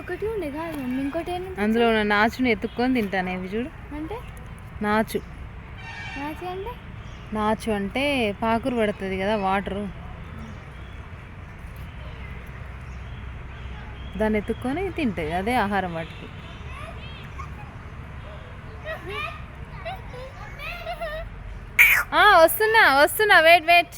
ఒకటి ఉండే కాదు ఇంకోటి అందులో ఉన్న నాచుని ఎత్తుక్కొని తింటాను ఇవి చూడు అంటే? నాచు. నాచి అంటే? నాచు అంటే పాకురు పడుతుంది కదా వాటరు. దాన్ని ఎత్తుక్కొని తింటుంది అదే ఆహారం వాటికి. వస్తున్నా వస్తున్నా వెయిట్ వెయిట్.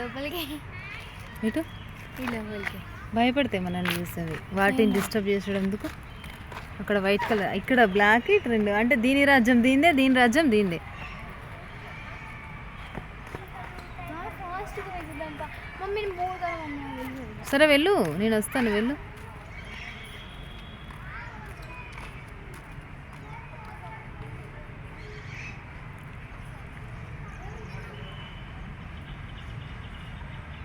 లోపలికి? ఇటు ఈ లోపలికి. భయపడితే మనల్ని చూస్తుంది వాటిని డిస్టర్బ్ చేసడం ఎందుకు? అక్కడ వైట్ కలర్ ఇక్కడ బ్లాక్ ఇటు రెండు. అంటే దీని రాజ్యం దీందే దీని రాజ్యం దీందే సరే వెళ్ళు నేను వస్తాను వెళ్ళు.